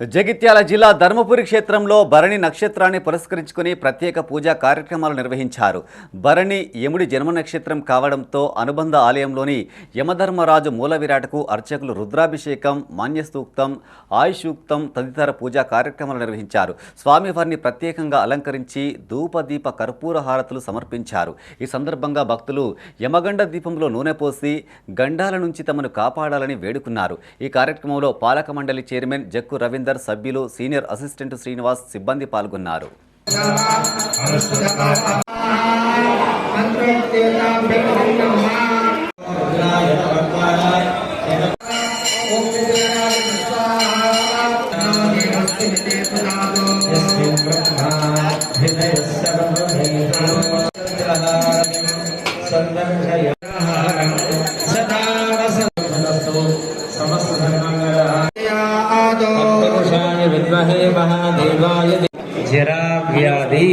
జగిత్యాల జిల్లా ధర్మపురి క్షేత్రంలో భరణి నక్షత్రాన్ని పురస్కరించుకుని ప్రత్యేక పూజా కార్యక్రమాలు నిర్వహించారు. భరణి యముడి జన్మ నక్షత్రం కావడంతో అనుబంధ ఆలయంలోని యమధర్మరాజు మూల విరాటకు అర్చకులు రుద్రాభిషేకం మాన్యసూక్తం ఆయుషూక్తం తదితర పూజా కార్యక్రమాలు నిర్వహించారు. స్వామివారిని ప్రత్యేకంగా అలంకరించి ధూపదీప కర్పూర హారతులు సమర్పించారు. ఈ సందర్భంగా భక్తులు యమగండ దీపంలో నూనె పోసి గండాల నుంచి తమను కాపాడాలని వేడుకున్నారు. ఈ కార్యక్రమంలో పాలక మండలి చైర్మన్ జక్కు రవీంద్ర సురేందర్ సభ్యులు సీనియర్ అసిస్టెంట్ శ్రీనివాస్ సిబ్బంది పాల్గొన్నారు. సదా సమస్త ధర్మంగా महादेवाय जरा व्याधि।